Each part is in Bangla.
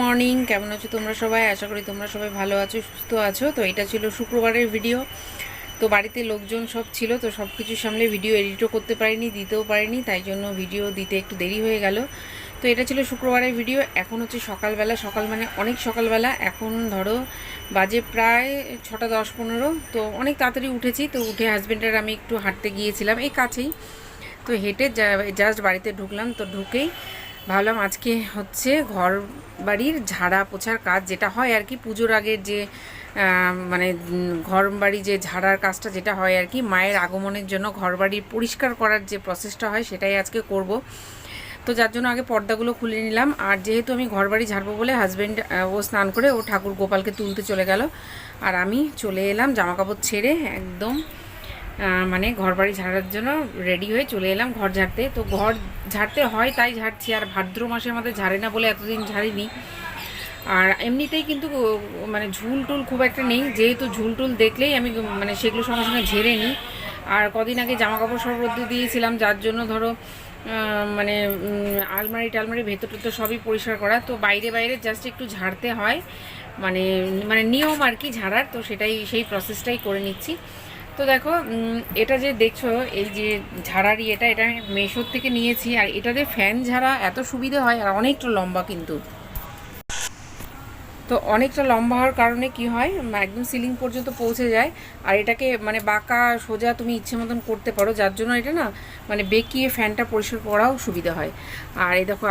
মর্নিং। কেমন আছো তোমরা সবাই? আশা করি তোমরা সবাই ভালো আছো, সুস্থ আছো। তো এটা ছিল শুক্রবারের ভিডিও তো বাড়িতে লোকজন সব ছিল, তো সব কিছু সামলে ভিডিও এডিটও করতে পারিনি, দিতেও পারিনি, তাই জন্য ভিডিও দিতে একটু দেরি হয়ে গেল। তো এটা ছিল শুক্রবারের ভিডিও এখন হচ্ছে সকালবেলা, সকাল মানে অনেক সকালবেলা। এখন ধরো বাজে প্রায় ছটা দশ পনেরো। তো অনেক তাড়াতাড়ি উঠেছি, তো উঠে হাজব্যান্ডের আমি একটু হাঁটতে গিয়েছিলাম, এই কাছেই। তো হেঁটে জাস্ট বাড়িতে ঢুকলাম, তো ঢুকেই ভাবলাম আজকে হচ্ছে ঘর বাড়ির ঝাড়া পোছার কাজ যেটা হয় আর কি, পুজোর আগের যে মানে ঘর বাড়ি যে ঝাড়ার কাজটা যেটা হয় আর কি, মায়ের আগমনের জন্য ঘর বাড়ি পরিষ্কার করার যে প্রসেসটা হয় সেটাই আজকে করব। তো যার জন্য আগে পর্দাগুলো খুলে নিলাম আর যেহেতু আমি ঘর বাড়ি ঝাড়বো বলে হাজব্যান্ড ও স্নান করে ও ঠাকুর গোপালকে তুলতে চলে গেল, আর আমি চলে এলাম জামা কাপড় ছেড়ে একদম মানে ঘর বাড়ি ঝাড়ার জন্য রেডি হয়ে চলে এলাম ঘর ঝাড়তে। তো ঘর ঝাড়তে হয় তাই ঝাড়ছি, আর ভাদ্র মাসে আমাদের ঝাড়ে না বলে এতদিন ঝাড়িনি। আর এমনিতেই কিন্তু মানে ঝুল টুল খুব একটা নেই, যেহেতু ঝুল টুল দেখলেই আমি মানে সেগুলো সঙ্গে সঙ্গে ঝেড়ে নিই। আর কদিন আগে জামা কাপড় সব রোদ্দে দিয়েছিলাম, যার জন্য ধরো মানে আলমারি টালমারি ভেতর টেতর সবই পরিষ্কার করা। তো বাইরে বাইরে জাস্ট একটু ঝাড়তে হয়। মানে মানে নিয়ম আর কি ঝাড়ার, তো সেটাই, সেই প্রসেসটাই করে নিচ্ছি। তো দেখো এটা যে দেখছ, এই যে ঝাড়ার ইয়েটা এটা আমি মেশোর থেকে নিয়েছি, আর এটাতে ফ্যান ঝাড়া এত সুবিধে হয়, আর অনেকটা লম্বা কিন্তু। তো অনেকটা লম্বা হওয়ার কারণে কি হয় একদম সিলিং পর্যন্ত পৌঁছে যায়, আর এটাকে মানে বাঁকা, সোজা তুমি ইচ্ছে মতন করতে পারো, যার জন্য এটা না মানে বেঁকিয়ে ফ্যানটা পরিষ্কার করাও সুবিধা হয়। আর এই দেখো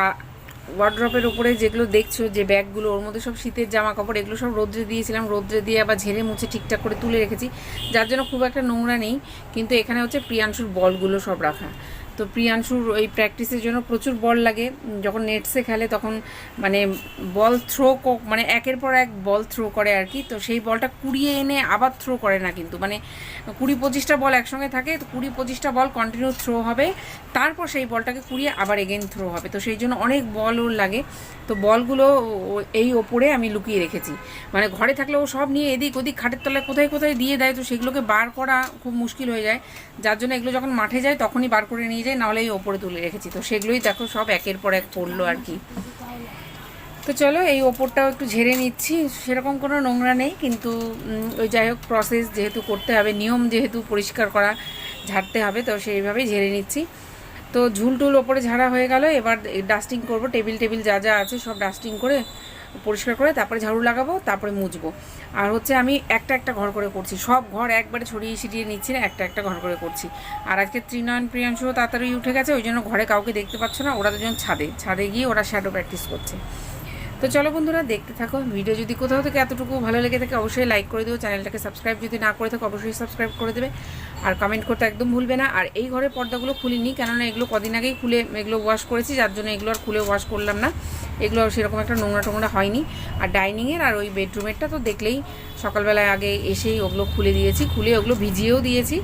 ওয়ার্ড্রপের উপরে যেগুলো দেখছ, যে ব্যাগগুলো, ওর মধ্যে সব শীতের জামা কাপড় এগুলো সব রোদ্রে দিয়েছিলাম। রোদ্রে দিয়ে আবার ঝেড়ে মুছে ঠিকঠাক করে তুলে রেখেছি। যার জন্য খুব একটা নোংরা নেই, কিন্তু এখানে হচ্ছে প্রিয়াংশুর বলগুলো সব রাখা। তো প্রিয়াংশুর ওই প্র্যাকটিসের জন্য প্রচুর বল লাগে। যখন নেটসে খেলে তখন মানে বল থ্রো মানে একের পর এক বল থ্রো করে আর কি। তো সেই বলটা কুড়িয়ে এনে আবার থ্রো করে না কিন্তু। মানে কুড়ি পঁচিশটা বল একসঙ্গে থাকে, তো কুড়ি পঁচিশটা বল কন্টিনিউ থ্রো হবে। তারপর সেই বলটাকে কুড়িয়ে আবার এগেন থ্রো হবে। তো সেই জন্য অনেক বল ওর লাগে। তো বলগুলো এই ওপরে আমি লুকিয়ে রেখেছি। মানে ঘরে থাকলে ও সব নিয়ে এদিক ওদিক খাটের তলায় কোথায় কোথায় দিয়ে দেয়। তো সেগুলোকে বার করা খুব মুশকিল হয়ে যায়। যার জন্য এগুলো যখন মাঠে যায় তখনই বার করে নিয়ে যায় নাহলে এই ওপরে তুলে রেখেছি। তো সেগুলোই দেখো সব একের পর এক পড়ল আর কি। তো চলো এই ওপরটাও একটু ঝেড়ে নিচ্ছি। সেরকম কোনো নোংরা নেই, কিন্তু ওই যাই হোক প্রসেস যেহেতু করতে হবে, নিয়ম যেহেতু পরিষ্কার করা, ঝাড়তে হবে, তো সেইভাবেই ঝেড়ে নিচ্ছি। তো ঝুল টুল ওপরে ঝাড়া হয়ে গেল, এবার ডাস্টিং করব। টেবিল টেবিল যা যা আছে সব ডাস্টিং করে পরিষ্কার করে তারপরে ঝাড়ু লাগাবো, তারপরে মুছবো। আর হচ্ছে আমি একটা একটা ঘর করে করছি। সব ঘর একবারে ছড়িয়ে ছিটিয়ে নিচ্ছি না, একটা একটা ঘর করে করছি। আর আজকে ত্রিনয়ন, প্রিয়াংশু তাড়াতাড়ি উঠে গেছে, ওই জন্য ঘরে কাউকে দেখতে পাচ্ছ না, ওরা দুজন ছাদে। ছাদে গিয়ে ওরা শ্যাডো প্র্যাকটিস করছে। তো চলো বন্ধুরা, দেখতে থাকো। ভিডিও যদি কোথাও থেকে এতটুকু ভালো লেগে থাকে, অবশ্যই লাইক করে দেবো চ্যানেলটাকে সাবস্ক্রাইব যদি না করে থাকো, অবশ্যই সাবস্ক্রাইব করে দেবে। আর কমেন্ট করতে একদম ভুলবে না। আর এই ঘরের পর্দাগুলো খুলিনি, কেননা এগুলো কদিন আগেই খুলে, এগুলো ওয়াশ করেছি, যার জন্য এগুলো আর খুলে ওয়াশ করলাম না। এগুলো সেরকম একটা নোংরা টোংরা হয়নি। আর ডাইনিংয়ের আর ওই বেডরুমেরটা তো দেখলেই সকালবেলায় আগে এসেই ওগুলো খুলে দিয়েছি। খুলে ওগুলো ভিজিয়েও দিয়েছি।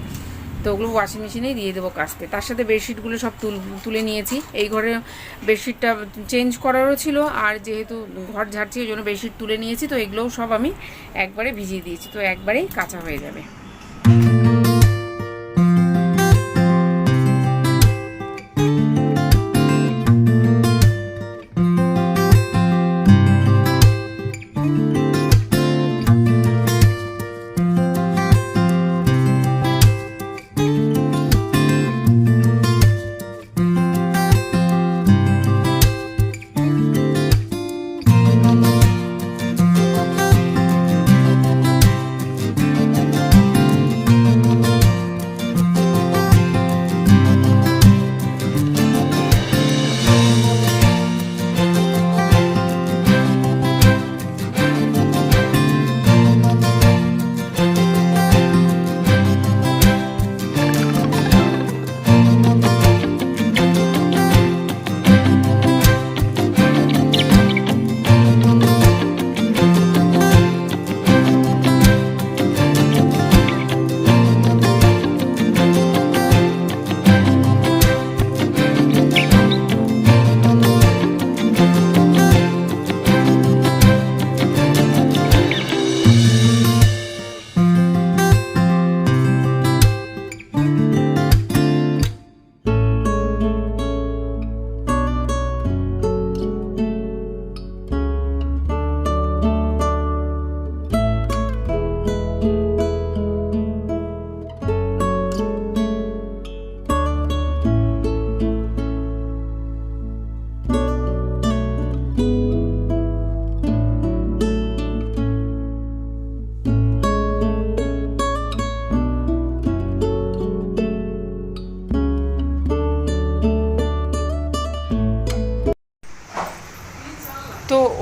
তো ওগুলো ওয়াশিং মেশিনেই দিয়ে দেবো কাচতে তার সাথে বেডশিটগুলো সব তুল, তুলে নিয়েছি। এই ঘরে বেডশিটটা চেঞ্জ করারও ছিল, আর যেহেতু ঘর ঝাড়ছি, ওই জন্য বেডশিট তুলে নিয়েছি, তো এগুলোও সব আমি একবারে ভিজিয়ে দিয়েছি, তো একবারেই কাঁচা হয়ে যাবে।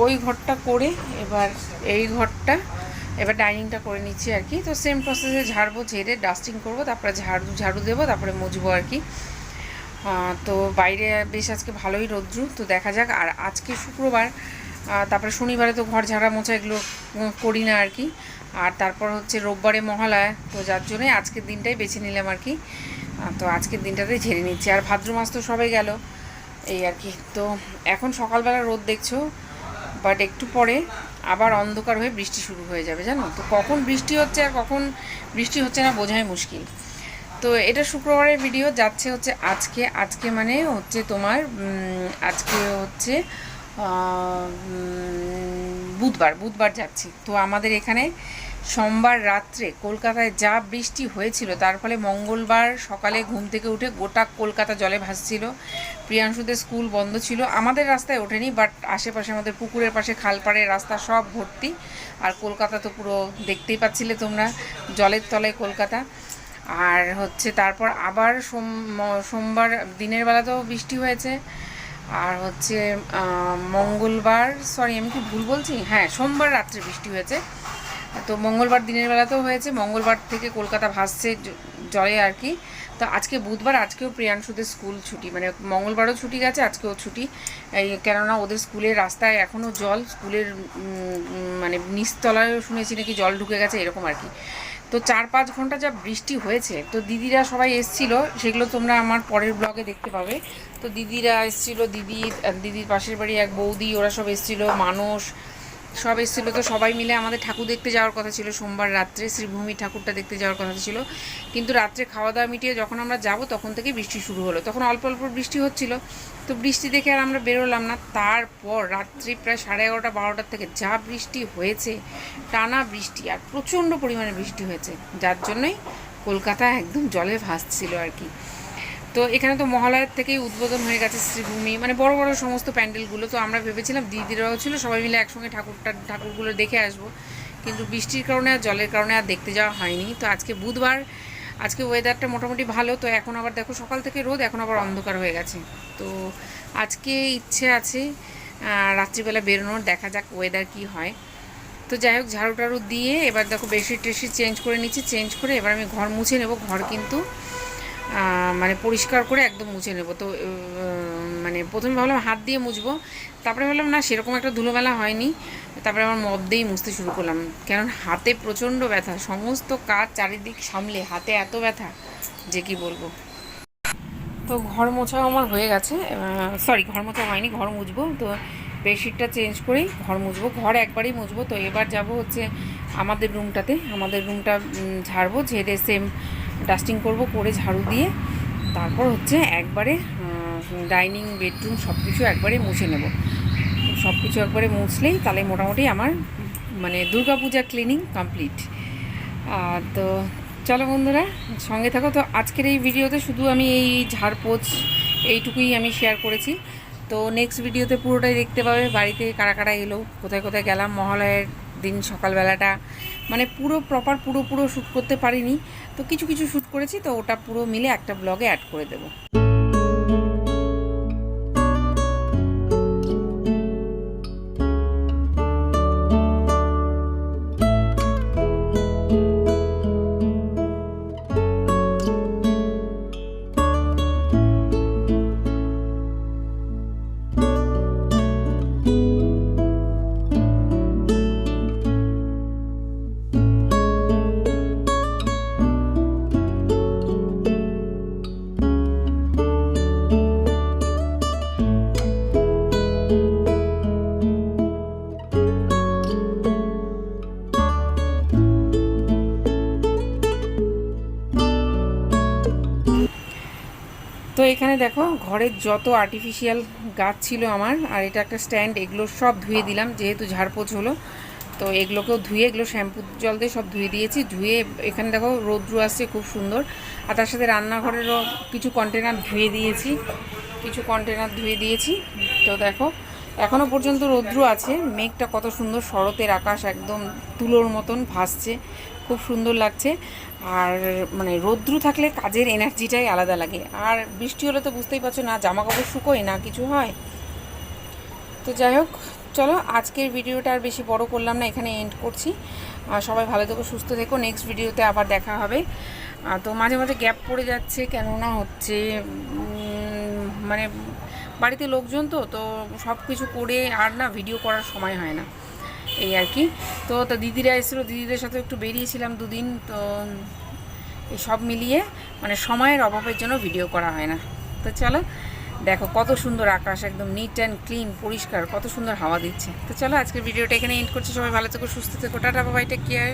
ওই ঘরটা করে এবার এই ঘরটা, এবার ডাইনিংটা করে নিচ্ছি আর কি। তো সেম প্রসেসে ঝাড়বো, ঝেড়ে ডাস্টিং করব, তারপরে ঝাড়ু ঝাড়ু দেবো, তারপরে মুছবো আর কি। তো বাইরে বেশ আজকে ভালোই রৌদ্রু, তো দেখা যাক। আর আজকে শুক্রবার তারপরে শনিবারে তো ঘর ঝাড়া মোছা এগুলো করি না আর কি। আর তারপর হচ্ছে রোববারে মহালয়া, তো যার জন্যই আজকের দিনটাই বেছে নিলাম আর কি। তো আজকের দিনটাতেই ঝেড়ে নিচ্ছি। আর ভাদ্র মাস তো সবাই গেল, এই আর কি। তো এখন সকালবেলা রোদ দেখছ বাট একটু পরে আবার অন্ধকার হয়ে বৃষ্টি শুরু হয়ে যাবে, জানো? তো কখন বৃষ্টি হচ্ছে আর কখন বৃষ্টি হচ্ছে না বোঝাই মুশকিল। তো এটা শুক্রবারের ভিডিও যাচ্ছে হচ্ছে আজকে। আজকে মানে হচ্ছে তোমার আজকে হচ্ছে বুধবার। বুধবার যাচ্ছি। তো আমাদের এখানে সোমবার রাত্রে কলকাতায় যা বৃষ্টি হয়েছিল, তার ফলে মঙ্গলবার সকালে ঘুম থেকে উঠে গোটা কলকাতা জলে ভাসছিল। প্রিয়াংশুদের স্কুল বন্ধ ছিল। আমাদের রাস্তায় ওঠেনি বাট আশেপাশে আমাদের পুকুরের পাশে খালপাড়ের রাস্তা সব ভর্তি। আর কলকাতা তো পুরো দেখতেই পাচ্ছিলে তোমরা, জলের তলায় কলকাতা। আর হচ্ছে তারপর আবার সোম সোমবার দিনের বেলাতেও বৃষ্টি হয়েছে। আর হচ্ছে মঙ্গলবার সরি আমি কি ভুল বলছি? হ্যাঁ সোমবার রাত্রে বৃষ্টি হয়েছে। তো মঙ্গলবার দিনের বেলাতেও হয়েছে, মঙ্গলবার থেকে কলকাতা ভাসছে জলে আর কি। তো আজকে বুধবার, আজকেও প্রিয়াংশুদের স্কুল ছুটি মানে মঙ্গলবারও ছুটি গেছে, আজকেও ছুটি। এই কেননা ওদের স্কুলের রাস্তায় এখনও জল, স্কুলের মানে নিচতলায়ও শুনেছি নাকি জল ঢুকে গেছে, এরকম আর কি। তো চার পাঁচ ঘণ্টা যা বৃষ্টি হয়েছে, তো দিদিরা সবাই এসছিল, সেগুলো তোমরা আমার পরের ব্লগে দেখতে পাবে। তো দিদিরা এসছিল, দিদি, দিদির পাশের বাড়ি এক বৌদি, ওরা সব এসছিল মানুষ সব এসেছিল তো সবাই মিলে আমাদের ঠাকুর দেখতে যাওয়ার কথা ছিল। সোমবার রাত্রে শ্রীভূমি ঠাকুরটা দেখতে যাওয়ার কথা ছিল। কিন্তু রাত্রে খাওয়া দাওয়া মিটিয়ে যখন আমরা যাব তখন থেকে বৃষ্টি শুরু হলো। তখন অল্প অল্প বৃষ্টি হচ্ছিল। তো বৃষ্টি দেখে আর আমরা বেরোলাম না। তারপর রাত্রি প্রায় সাড়ে এগারোটা বারোটার থেকে যা বৃষ্টি হয়েছে, টানা বৃষ্টি আর প্রচণ্ড পরিমাণে বৃষ্টি হয়েছে। যার জন্যই কলকাতা একদম জলে ভাসছিল আর কি। তো এখানে তো মহালয়ার থেকেই উদ্বোধন হয়ে গেছে শ্রীভূমি। মানে বড় বড় সমস্ত প্যান্ডেলগুলো। তো আমরা ভেবেছিলাম দিদিরাও ছিল, সবাই মিলে একসঙ্গে ঠাকুরটা, ঠাকুরগুলো দেখে আসব। কিন্তু বৃষ্টির কারণে আর জলের কারণে আর দেখতে যাওয়া হয়নি। তো আজকে বুধবার, আজকে ওয়েদারটা মোটামুটি ভালো। তো এখন আবার দেখো সকাল থেকে রোদ, এখন আবার অন্ধকার হয়ে গেছে। তো আজকে ইচ্ছে আছে রাত্রিবেলা বেরোনোর, দেখা যাক ওয়েদার কি হয়। তো যাই হোক, ঝাড়ু টাড়ু দিয়ে এবার দেখো বেশি টেশি চেঞ্জ করে নিচ্ছি। চেঞ্জ করে এবার আমি ঘর মুছে নেব। ঘর কিন্তু মানে পরিষ্কার করে একদম মুছে নেব। তো মানে প্রথমে ভাবলাম হাত দিয়ে মুছবো, তারপরে ভাবলাম না, সেরকম একটা ধুলোবেলা হয়নি। তারপরে আমার মপ দিয়েই মুছতে শুরু করলাম। কারণ হাতে প্রচণ্ড ব্যথা, সমস্ত কাজ চারিদিক সামলে, হাতে এত ব্যথা, যে কি বলব। তো ঘর মোছাও আমার হয়ে গেছে সরি ঘর মোছা হয়নি, ঘর মুছবো। তো বেডশিটটা চেঞ্জ করেই ঘর মুছবো, ঘর একবারই মুছবো। তো এবার যাব হচ্ছে আমাদের রুমটাতে আমাদের রুমটা ঝাড়বো ঝেড়ে সেম ডাস্টিং করব, করে ঝাড়ু দিয়ে। তারপর হচ্ছে একবারে ডাইনিং, বেডরুম সব কিছু একবারে মুছে নেব। সব কিছু একবারে মুছলেই তাহলে মোটামুটি আমার মানে দুর্গাপূজা ক্লিনিং কমপ্লিট তো, চলো বন্ধুরা, সঙ্গে থাকো। তো আজকের এই ভিডিওতে শুধু আমি এই ঝাড়পোছ এইটুকুই আমি শেয়ার করেছি। তো নেক্সট ভিডিওতে পুরোটাই দেখতে পাবে, বাড়িতে কারা কারা এলো, কোথায় কোথায় গেলাম, মহালয়ের দিন সকালবেলাটা মানে পুরো প্রপার পুরো পুরো শ্যুট করতে পারিনি। তো কিছু কিছু শ্যুট করেছি, তো ওটা পুরো মিলে একটা ব্লগে অ্যাড করে দেবো। দেখো ঘরের যত আর্টিফিশিয়াল গাছ ছিল আমার, আর এটা একটা স্ট্যান্ড এগুলো সব ধুয়ে দিলাম, যেহেতু ঝাড়পোছ হলো। তো এগুলোকেও ধুয়ে, এগুলো শ্যাম্পু জল দিয়ে সব ধুয়ে দিয়েছি, ধুয়ে এখানে দেখো রৌদ্র আসছে খুব সুন্দর। আর তার সাথে রান্নাঘরেরও কিছু কন্টেনার ধুয়ে দিয়েছি, কিছু কন্টেনার ধুয়ে দিয়েছি। তো দেখো এখনও পর্যন্ত রৌদ্র আছে, মেঘটা কত সুন্দর, শরতের আকাশ একদম তুলোর মতন ভাসছে, খুব সুন্দর লাগছে। আর মানে রৌদ্র থাকলে কাজের এনার্জিটাই আলাদা লাগে। আর বৃষ্টি হলে তো বুঝতেই পারছ না জামা কাপড় শুকোয় না কিছু হয়। তো যাই হোক, চলো আজকের ভিডিওটা আর বেশি বড় করলাম না, এখানে এন্ড করছি। সবাই ভালো থেকো, সুস্থ থেকো নেক্সট ভিডিওতে আবার দেখা হবে। তো মাঝে মাঝে গ্যাপ পড়ে যাচ্ছে, কেননা হচ্ছে মানে বাড়িতে লোকজন তো তো সব কিছু করে আর না ভিডিও করার সময় হয় না। এই আর কি। তো তো দিদিরা এসেছিল, দিদিদের সাথে একটু বেরিয়েছিলাম দুদিন, তো এই সব মিলিয়ে মানে সময়ের অভাবের জন্য ভিডিও করা হয় না। তো চলো, দেখো কত সুন্দর আকাশ, একদম নিট অ্যান্ড ক্লিন পরিষ্কার, কত সুন্দর হাওয়া দিচ্ছে। তো চলো, আজকের ভিডিওটা এখানে এন্ড করছে। সবাই ভালো থেকো, সুস্থ থেকো, টাটা বাবাই টেক কেয়ার